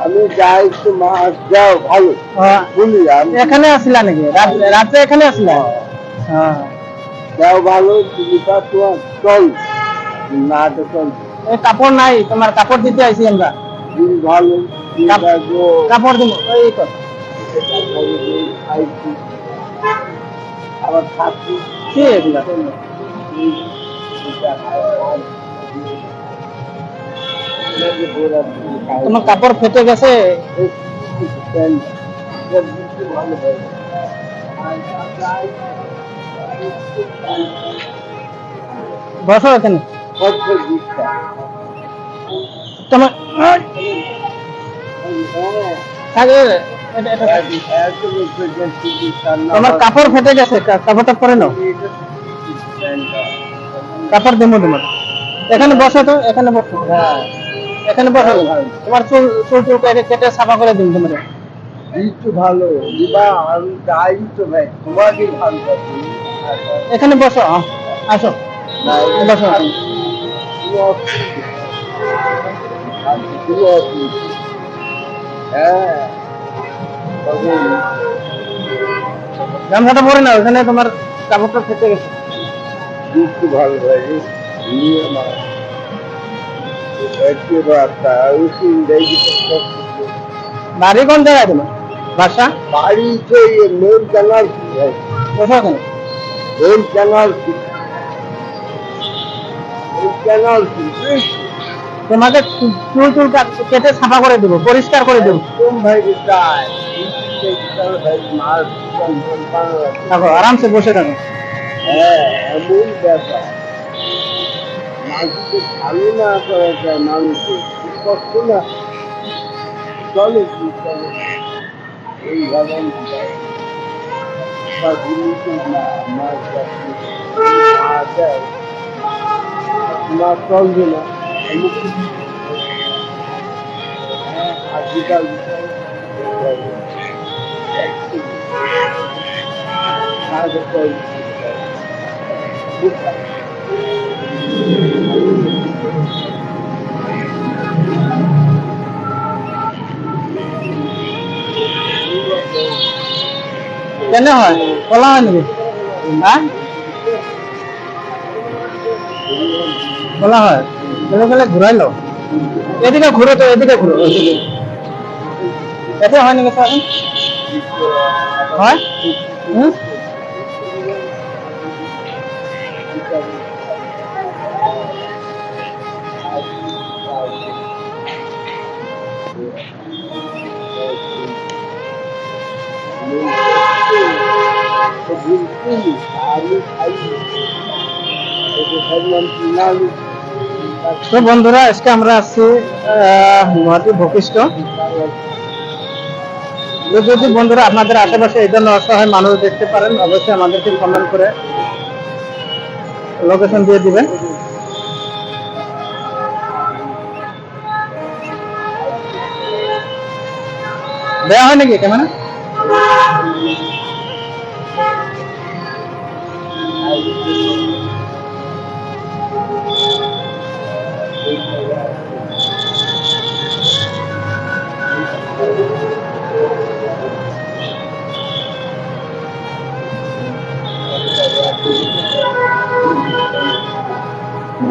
আমি যাই একটু মাছ যাও ভালো। আহ, বলি আমি এখানে আসলা নাকি? রাত- এখানে আসলা? হ্যাঁ। যাও ভালো তুমি তোমার চল। না তো চল। এই কাপড় নাই তোমার কাপড় দিতে আইছি আমরা। দিন ভালো কাপড় দিব ওই তো। আবার থাকি কি এগুলা? তোমার কাপড় ফেটে গেছে? বসো এখানে। তোমার তোমার কাপড় ফেটে গেছে কাপড়টা পরে নাও। কাপড় দেবো তোমার এখানে বসো তো, এখানে বসো। এখানে বসো। তোমার চুল চুল কেটে সাফা করে দিন তোমার একটু ভালো আমি যাই তো ভাই তোমাকে ভালো এখানে বসো আসো। বসো। হ্যাঁ গামছাটা পরে নাও এখানে তোমার কাপড়টা ফেটে গেছে। একটু ভালো ভাই বাড়ি কোন জায়গায় তোমার বাসা? বাড়ি তো মেন জানার কোথাও কেন? মেন তোমাকে চুল চুল কেটে সাফা করে দেবো, পরিষ্কার করে দেবো। আরামসে বসে থাকো। হ্যাঁ মানুষকে ভালো না করা যায় মানুষকে কষ্ট না। চলে কি চলে। জিনিসে না চলবে না। আজকাল আগে চলছে কেন হয়? বলা হয় নাকি? হ্যাঁ বলা হয়? গেলে গেলে ঘুরাই লো এদিকে ঘুরো তো, এদিকে ঘুরো এতে হয় নাকি তো তো বন্ধুরা আজকে আমরা আহ, গুয়াহাটি ভূপৃষ্ঠ। যদি বন্ধুরা আপনাদের আশেপাশে এই ধরনের অসহায় মানুষ দেখতে পারেন অবশ্যই আমাদেরকে কমেন্ট করে লোকেশন দিয়ে দিবেন। দেওয়া হয় নাকি camera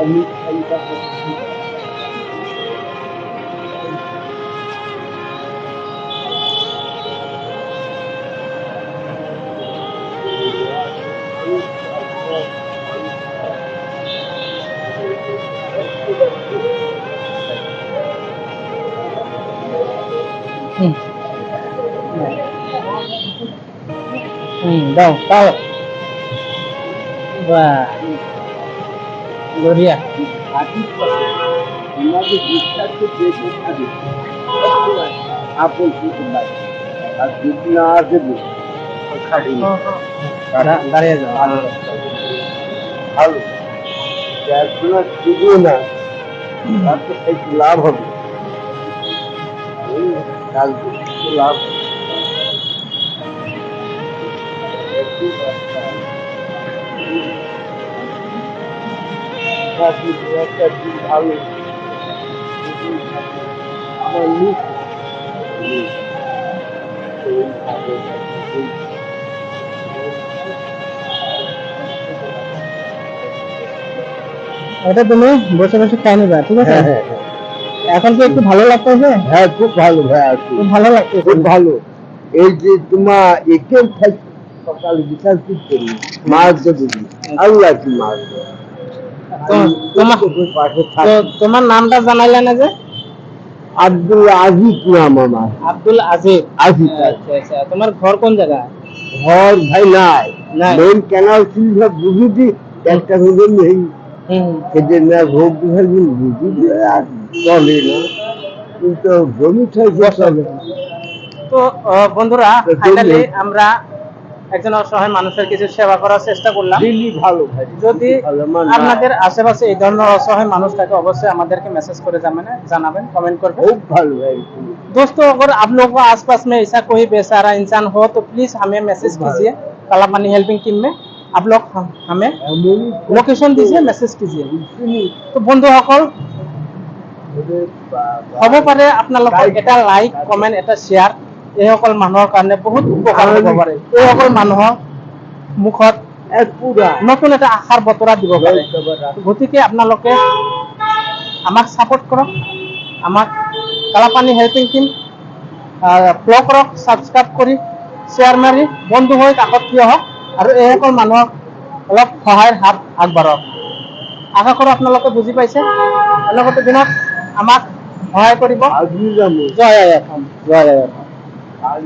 ông ấy Ừ. ừ, đâu, cao. Và wow. দা- দাঁড়িয়ে যাও। ভালো। পড়াশোনা শিখব না তার তো লাভ হবে। লাভ চাকরি একটা দিন ভালো আমার মুখ এটা তুমি বসে বসে খাই নিবা ঠিক আছে? হ্যাঁ হ্যাঁ হ্যাঁ। এখন কি একটু ভালো লাগতেছে? হ্যাঁ খুব ভালো ভাই আর খুব ভালো লাগতেছে। খুব ভালো। এই যে তোমার খাই সকালে বিকাল কি করি মাছ দেবো আল্লাহ কি মাছ তো- তোমার নামটা জানাইলে না যে? আব্দুল আজিজ নাম আমার। আব্দুল আজিজ। আজিজ। আচ্ছা আচ্ছা তোমার ঘর কোন জায়গায় ঘর ভাই নাই। মেন কেনাল ছিল সব বুঝিছি একটা রোগে নেই। খেতে না ভোগ বিভাগ বুঝি আর চলে না। কিন্তু জমি থেকে চলে। তো বন্ধুরা ফাইনালি আমরা একজন অসহায় মানুষের কিছু সেবা করার চেষ্টা করলাম দিল্লি ভালো ভাই যদি ভালো, আমার না- আপনাদের আশেপাশে এই ধরনের অসহায় মানুষ থাকে অবশ্যই আমাদেরকে मैसेज করে জানাবেं জানাবেন कमेंट करके খুব ভালো ভাই दोस्तों अगर आप लोगों को आसपास में ऐसा कोई बेसहारा इंसान हो तो प्लीज हमें मैसेज कीजिए कालापानी हेल्पिंग टीम में आप लोग हम- हमें এমনই লোকেশন দিজিয়ে মেছেজ कीजिए শুনি তো বন্ধুসকল ওদের বাবা। হ'ব পাৰে আপোনালোকৰ Like- এটা লাইক কমেণ্ট এটা শ্বেয়াৰ এইসকল মানুহৰ কাৰণে বহুত উপকাৰ হ'ব পাৰে এইসকল মানুহৰ মুখত নতুন এটা আশাৰ বতৰা দিব পাৰে গতিকে আপোনালোকে আমাক ছাপোৰ্ট কৰক আমাক কালাপানী হেল্পিং টিম ফ'ল' কৰক ছাবস্ক্ৰাইব কৰি শ্বেয়াৰ মাৰি বন্ধু হৈ কাষত থিয় হওক আৰু এইসকল মানুহক অলপ সহায়ৰ হাত আগবাঢ়ক আশা কৰোঁ আপোনালোকে বুজি পাইছে অনাগত দিনত আমাক সহায় কৰিব জয় জয়